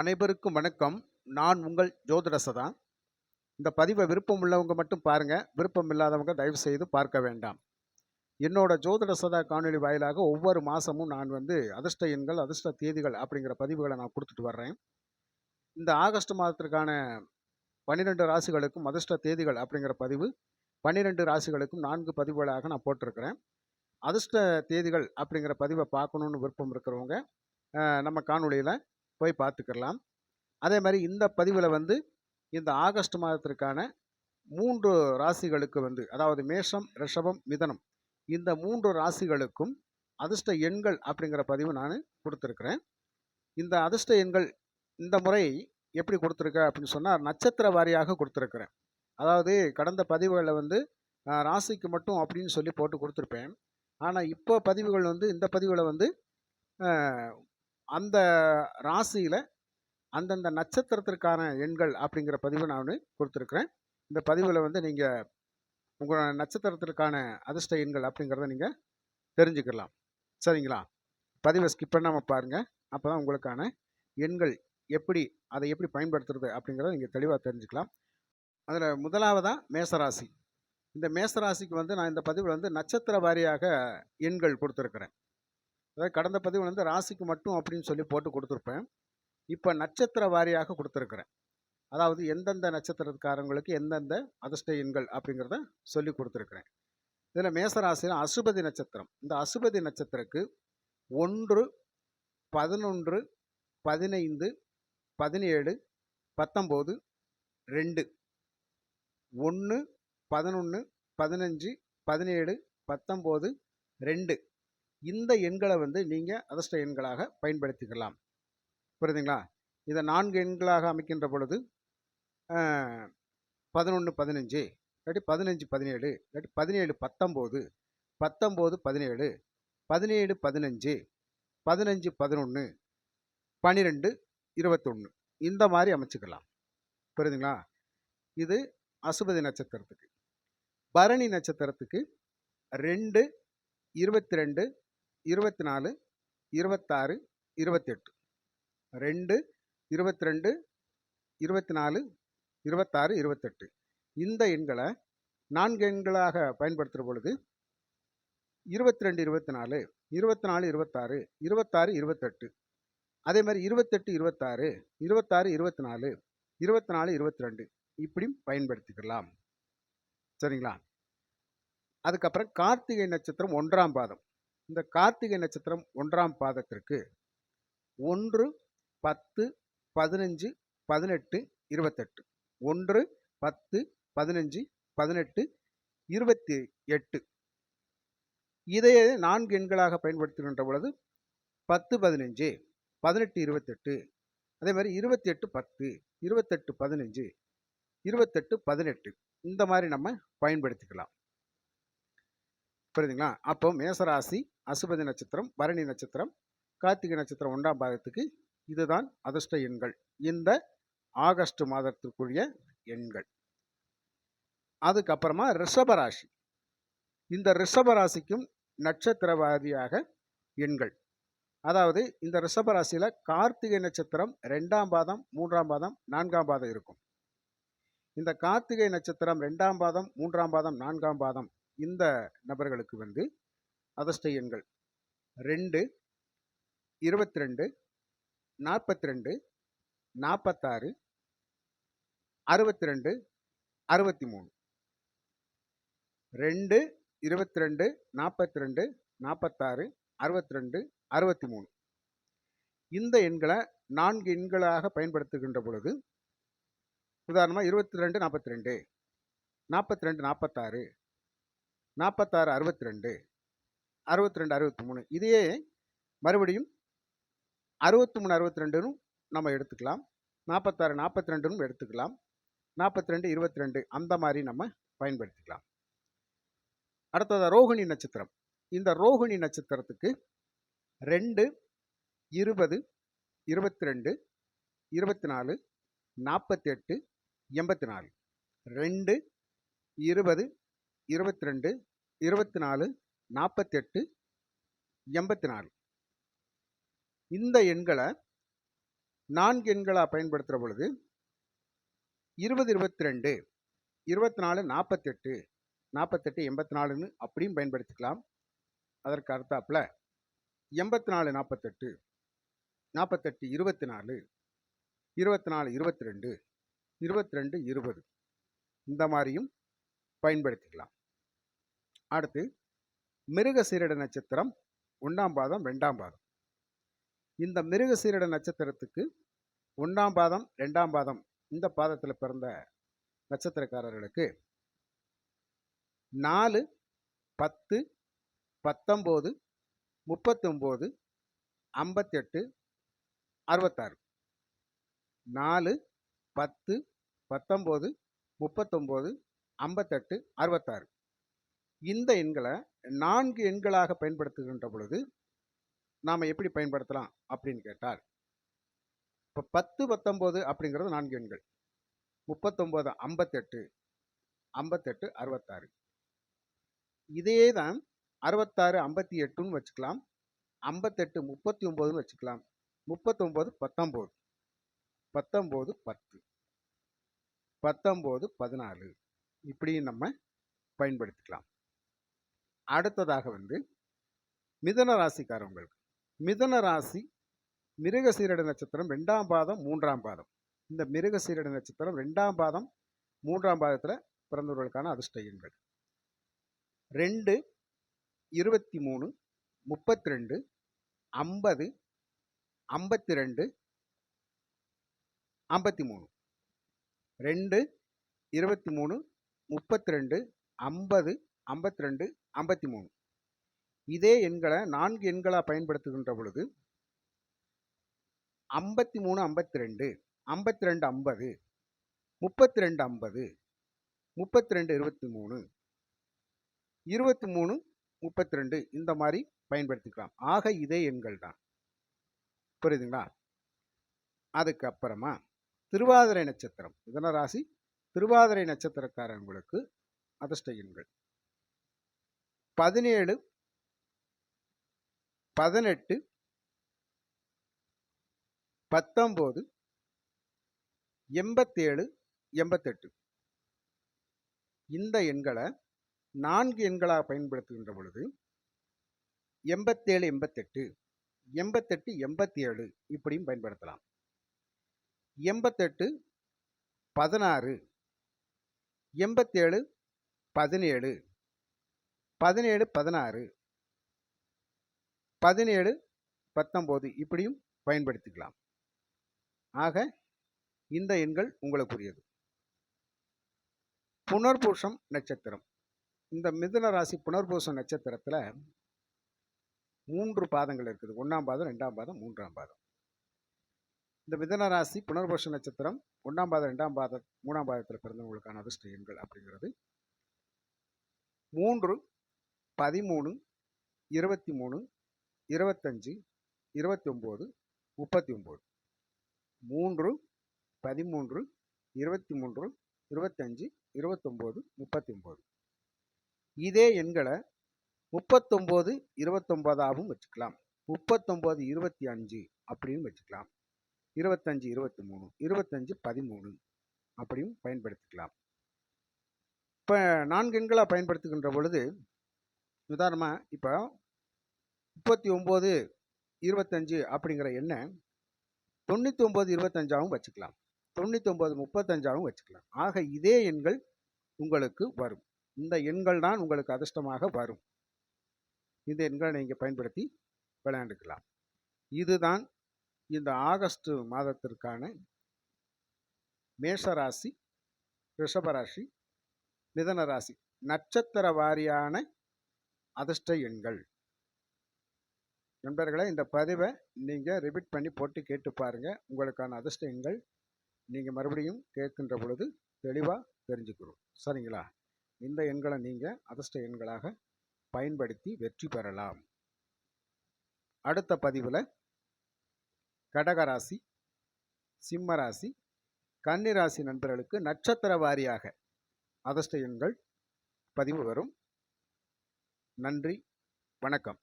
அனைவருக்கும் வணக்கம். நான் உங்கள் ஜோதிடசதா. இந்த பதிவை விருப்பம் உள்ளவங்க மட்டும் பாருங்கள் விருப்பம் இல்லாதவங்க தயவு செய்து பார்க்க வேண்டாம். என்னோட ஜோதிட சதா காணொளி வாயிலாக ஒவ்வொரு மாதமும் நான் வந்து அதிர்ஷ்ட எண்கள் அதிர்ஷ்ட தேதிகள் அப்படிங்கிற பதிவுகளை நான் கொடுத்துட்டு வர்றேன். இந்த ஆகஸ்ட் மாதத்திற்கான பன்னிரெண்டு ராசிகளுக்கும் அதிர்ஷ்ட தேதிகள் அப்படிங்கிற பதிவு பன்னிரெண்டு ராசிகளுக்கும் நான்கு பதிவுகளாக நான் போட்டிருக்கிறேன். அதிர்ஷ்ட தேதிகள் அப்படிங்கிற பதிவை பார்க்கணுன்னு விருப்பம் இருக்கிறவங்க நம்ம காணொலியில் போய் பார்த்துக்கலாம். அதே மாதிரி இந்த பதிவில் வந்து இந்த ஆகஸ்ட் மாதத்திற்கான மூன்று ராசிகளுக்கு வந்து அதாவது மேஷம் ரிஷபம் மிதனம் இந்த மூன்று ராசிகளுக்கும் அதிர்ஷ்ட எண்கள் அப்படிங்கிற பதிவு நான் கொடுத்துருக்குறேன். இந்த அதிர்ஷ்ட எண்கள் இந்த முறை எப்படி கொடுத்துருக்க அப்படின்னு சொன்னால் நட்சத்திர வாரியாக கொடுத்துருக்குறேன். அதாவது கடந்த பதிவுகளில் வந்து ராசிக்கு மட்டும் அப்படின்னு சொல்லி போட்டு கொடுத்துருப்பேன். ஆனால் இப்போ பதிவுகள் வந்து இந்த பதிவில் வந்து அந்த ராசியில் அந்தந்த நட்சத்திரத்திற்கான எண்கள் அப்படிங்கிற பதிவு நான் கொடுத்துருக்குறேன். இந்த பதிவில் வந்து நீங்கள் உங்களோட நட்சத்திரத்திற்கான அதிர்ஷ்ட எண்கள் அப்படிங்கிறத நீங்கள் தெரிஞ்சுக்கலாம் சரிங்களா? பதிவை ஸ்கிப் பண்ணாமல் பாருங்கள் அப்போ தான் உங்களுக்கான எண்கள் எப்படி அதை எப்படி பயன்படுத்துறது அப்படிங்கிறத நீங்கள் தெளிவாக தெரிஞ்சுக்கலாம். அதில் முதலாவதாக மேசராசி. இந்த மேசராசிக்கு வந்து நான் இந்த பதிவில் வந்து நட்சத்திர வாரியாக எண்கள் கொடுத்துருக்குறேன். அதாவது கடந்த பதிவு வந்து ராசிக்கு மட்டும் அப்படின்னு சொல்லி போட்டு கொடுத்துருப்பேன். இப்போ நட்சத்திர வாரியாக கொடுத்துருக்குறேன். அதாவது எந்தெந்த நட்சத்திரக்காரங்களுக்கு எந்தெந்த அதிர்ஷ்ட எண்கள் அப்படிங்கிறத சொல்லி கொடுத்துருக்குறேன். இதில் மேசராசியில் அசுபதி நட்சத்திரம். இந்த அசுபதி நட்சத்திரக்கு ஒன்று பதினொன்று பதினைந்து பதினேழு பத்தொம்போது ரெண்டு. ஒன்று பதினொன்று பதினஞ்சு பதினேழு பத்தொம்போது ரெண்டு. இந்த எண்களை வந்து நீங்கள் அதிர்ஷ்ட எண்களாக பயன்படுத்திக்கலாம். புரியுதுங்களா? இதை நான்கு எண்களாக அமைக்கின்ற பொழுது பதினொன்று பதினஞ்சு இல்லாட்டி பதினஞ்சு பதினேழு இல்லாட்டி பதினேழு பத்தொம்போது பத்தொம்போது பதினேழு பதினேழு பதினஞ்சு பதினஞ்சு பதினொன்று பன்னிரெண்டு இருபத்தொன்று இந்த மாதிரி அமைச்சுக்கலாம். புரியுதுங்களா? இது அசுபதி நட்சத்திரத்துக்கு. பரணி நட்சத்திரத்துக்கு ரெண்டு இருபத்தி ரெண்டு இருபத்தி நாலு இருபத்தாறு இருபத்தெட்டு. ரெண்டு இருபத்தி ரெண்டு இருபத்தி நாலு இருபத்தாறு இருபத்தெட்டு. இந்த எண்களை நான்கு எண்களாக பயன்படுத்துகிற பொழுது இருபத்தி ரெண்டு இருபத்தி நாலு இருபத்தி நாலு இருபத்தாறு இருபத்தாறு இருபத்தெட்டு. அதே மாதிரி இருபத்தெட்டு இருபத்தாறு இருபத்தாறு இருபத்தி நாலு இருபத்தி நாலு இருபத்தி ரெண்டு இப்படியும் பயன்படுத்திக்கலாம். சரிங்களா? அதுக்கப்புறம் கார்த்திகை நட்சத்திரம் ஒன்றாம் பாதம். இந்த கார்த்திகை நட்சத்திரம் ஒன்றாம் பாதத்திற்கு ஒன்று பத்து பதினஞ்சு பதினெட்டு இருபத்தெட்டு. ஒன்று பத்து பதினஞ்சு பதினெட்டு இருபத்தி எட்டு. இதையே நான்கு எண்களாக பயன்படுத்துகின்ற பொழுது பத்து பதினஞ்சு பதினெட்டு இருபத்தெட்டு அதே மாதிரி இருபத்தி எட்டு பத்து இருபத்தெட்டு பதினஞ்சு இருபத்தெட்டு பதினெட்டு. இந்த மாதிரி நம்ம பயன்படுத்திக்கலாம். புரியுதுங்களா? அப்போ மேசராசி அசுபதி நட்சத்திரம் பரணி நட்சத்திரம் கார்த்திகை நட்சத்திரம் ஒன்றாம் பாகத்துக்கு இதுதான் அதிர்ஷ்ட எண்கள். இந்த ஆகஸ்ட் மாதத்திற்குரிய எண்கள். அதுக்கப்புறமா ரிஷபராசி இந்த ரிஷபராசிக்கும் நட்சத்திரவாதியாக எண்கள். அதாவது இந்த ரிஷபராசியில் கார்த்திகை நட்சத்திரம் ரெண்டாம் பாதம் மூன்றாம் பாதம் நான்காம் பாதம் இருக்கும். இந்த கார்த்திகை நட்சத்திரம் ரெண்டாம் பாதம் மூன்றாம் பாதம் நான்காம் பாதம் இந்த நபர்களுக்கு வந்து அதிர்ஷ்ட எண்கள் ரெண்டு இருபத்தி ரெண்டு நாற்பத்தி ரெண்டு நாற்பத்தாறு அறுபத்தி ரெண்டு அறுபத்தி மூணு ரெண்டு இருபத்தி ரெண்டு நாற்பத்தி ரெண்டு நாற்பத்தாறு அறுபத்தி ரெண்டு அறுபத்தி மூணு இந்த எண்களை நான்கு எண்களாக பயன்படுத்துகின்ற பொழுது உதாரணமாக இருபத்தி ரெண்டு நாற்பத்தி ரெண்டு நாற்பத்தி ரெண்டு நாற்பத்தாறு நாற்பத்தாறு அறுபத்தி ரெண்டு அறுபத்தி ரெண்டு அறுபத்தி மூணு இதையே மறுபடியும் அறுபத்தி மூணு அறுபத்தி ரெண்டுன்னு நம்ம எடுத்துக்கலாம். நாற்பத்தாறு நாற்பத்தி ரெண்டுன்னு எடுத்துக்கலாம். நாற்பத்தி ரெண்டு இருபத்தி ரெண்டு அந்த மாதிரி நம்ம பயன்படுத்திக்கலாம். அடுத்தது ரோகிணி நட்சத்திரம். இந்த ரோகிணி நட்சத்திரத்துக்கு ரெண்டு இருபது இருபத்தி ரெண்டு இருபத்தி நாலு நாற்பத்தி எட்டு எண்பத்தி நாலு ரெண்டு இருபது இருபத்தி ரெண்டு இருபத்தி நாலு நாற்பத்தெட்டு எண்பத்தி நாலு இந்த எண்களை நான்கு எண்களாக பயன்படுத்துகிற பொழுது இருபது இருபத்தி ரெண்டு இருபத்தி நாலு நாற்பத்தெட்டு நாற்பத்தெட்டு எண்பத்தி நாலுன்னு அப்படியும் பயன்படுத்திக்கலாம். அதற்கு அர்த்தாப்பில் எண்பத்தி நாலு நாற்பத்தெட்டு நாற்பத்தெட்டு இருபத்தி நாலு இருபத்தி நாலு இருபத்தி ரெண்டு இருபத்தி ரெண்டு இருபது இந்த மாதிரியும் பயன்படுத்திக்கலாம். அடுத்து மிருக சீரட நட்சத்திரம் ஒன்றாம் பாதம் ரெண்டாம் பாதம். இந்த மிருக சீரட நட்சத்திரத்துக்கு ஒன்றாம் பாதம் ரெண்டாம் பாதம் இந்த பாதத்தில் பிறந்த நட்சத்திரக்காரர்களுக்கு நாலு பத்து பத்தொம்போது முப்பத்தொம்போது ஐம்பத்தெட்டு அறுபத்தாறு. நாலு பத்து பத்தொம்போது முப்பத்தொம்போது ஐம்பத்தெட்டு அறுபத்தாறு. இந்த எண்களை நான்கு எண்களாக பயன்படுத்துகின்ற பொழுது நாம் எப்படி பயன்படுத்தலாம் அப்படின்னு கேட்டால் இப்போ பத்து பத்தொம்போது அப்படிங்கிறது நான்கு எண்கள். முப்பத்தொம்போது ஐம்பத்தெட்டு ஐம்பத்தெட்டு அறுபத்தாறு. இதே தான் அறுபத்தாறு ஐம்பத்தி எட்டுன்னு வச்சுக்கலாம். ஐம்பத்தெட்டு முப்பத்தி ஒம்போதுன்னு வச்சுக்கலாம். முப்பத்தொம்போது பத்தொம்போது பத்தொம்போது பத்து. பத்தொம்போது பதினாலு. இப்படியும் நம்ம பயன்படுத்திக்கலாம். அடுத்ததாக வந்து மிதன ராசிக்காரவங்களுக்கு. மிதன ராசி மிருகசீரட நட்சத்திரம் ரெண்டாம் பாதம் மூன்றாம் பாதம். இந்த மிருகசீரட நட்சத்திரம் ரெண்டாம் பாதம் மூன்றாம் பாதத்தில் பிறந்தவர்களுக்கான அதிர்ஷ்ட எண்கள். ரெண்டு இருபத்தி மூணு முப்பத்தி ரெண்டு ஐம்பது ஐம்பத்தி ரெண்டு ஐம்பத்தி மூணு ரெண்டு இருபத்தி மூணு முப்பத்தி ரெண்டு ஐம்பது ஐம்பத்தி ரெண்டு ஐம்பத்தி மூணு. இதே எண்களை நான்கு எண்களாக பயன்படுத்துகின்ற பொழுது ஐம்பத்தி மூணு ஐம்பத்தி ரெண்டு ஐம்பத்தி ரெண்டு ஐம்பது முப்பத்தி ரெண்டு ஐம்பது முப்பத்தி ரெண்டு இருபத்தி மூணு இருபத்தி மூணு முப்பத்தி ரெண்டு இந்த மாதிரி பயன்படுத்திக்கலாம். ஆக இதே எண்கள் தான். புரியுதுங்களா? அதுக்கப்புறமா திருவாதிரை நட்சத்திரம். இதன ராசி திருவாதிரை நட்சத்திரக்காரங்களுக்கு அதிர்ஷ்ட எண்கள். பதினேழு பதினெட்டு பத்தொம்போது எண்பத்தேழு எண்பத்தெட்டு. இந்த எண்களை நான்கு எண்களாக பயன்படுத்துகின்ற பொழுது எண்பத்தேழு எண்பத்தெட்டு எண்பத்தெட்டு எண்பத்தி ஏழு இப்படியும் பயன்படுத்தலாம். எண்பத்தெட்டு பதினாறு எண்பத்தேழு பதினேழு பதினேழு பதினாறு. பதினேழு பத்தொம்போது இப்படியும் பயன்படுத்திக்கலாம். ஆக இந்த எண்கள் உங்களுக்குரியது. புனர்பூஷம் நட்சத்திரம். இந்த மிதுன ராசி புனர்பூசம் நட்சத்திரத்தில் மூன்று பாதங்கள் இருக்குது. ஒன்றாம் பாதம் ரெண்டாம் பாதம் மூன்றாம் பாதம். இந்த மிதன ராசி புனர்பூஷ நட்சத்திரம் ஒன்றாம் பாதம் ரெண்டாம் பாதம் மூணாம் பாதத்தில் பிறந்தவங்களுக்கான அதிர்ஷ்ட எண்கள் அப்படிங்கிறது மூன்று பதிமூணு இருபத்தி மூணு இருபத்தஞ்சி இருபத்தி ஒம்பது முப்பத்தி ஒம்பது மூன்று பதிமூன்று இருபத்தி மூன்று இருபத்தஞ்சு இருபத்தொம்போது முப்பத்தி ஒம்பது இதே எண்களை முப்பத்தொம்போது இருபத்தொம்போதாகவும் வச்சுக்கலாம். முப்பத்தொம்போது இருபத்தி அஞ்சு அப்படின்னு வச்சுக்கலாம். இருபத்தஞ்சு இருபத்தி மூணு இருபத்தஞ்சு பதிமூணு அப்படியும் பயன்படுத்திக்கலாம். இப்போ நான்கு எண்களாக பயன்படுத்துகின்ற பொழுது உதாரணமாக இப்போ முப்பத்தி ஒம்பது இருபத்தஞ்சு அப்படிங்கிற எண்ணை தொண்ணூற்றி ஒம்பது இருபத்தஞ்சாகவும் வச்சுக்கலாம். தொண்ணூற்றி ஒம்பது முப்பத்தஞ்சாகவும் வச்சுக்கலாம். ஆக இதே எண்கள் உங்களுக்கு வரும். இந்த எண்கள் தான் உங்களுக்கு அதிர்ஷ்டமாக வரும். இந்த எண்களை நீங்கள் பயன்படுத்தி விளையாண்டுக்கலாம். இதுதான் இந்த ஆகஸ்ட் மாதத்திற்கான மேஷராசி ரிஷபராசி மிதன ராசி நட்சத்திர வாரியான அதிர்ஷ்ட எண்கள். நண்பர்களே இந்த பதிவை நீங்கள் ரிப்பீட் பண்ணி போட்டு கேட்டு பாருங்கள் உங்களுக்கான அதிர்ஷ்ட எண்கள் நீங்கள் மறுபடியும் கேட்கின்ற பொழுது தெளிவாக தெரிஞ்சுக்கிறோம். சரிங்களா? இந்த எண்களை நீங்கள் அதிர்ஷ்ட எண்களாக பயன்படுத்தி வெற்றி பெறலாம். அடுத்த பதிவில் கடகராசி சிம்மராசி கன்னிராசி நண்பர்களுக்கு நட்சத்திர வாரியாக அதிர்ஷ்ட எண்கள் பதிவு வரும். நன்றி வணக்கம்.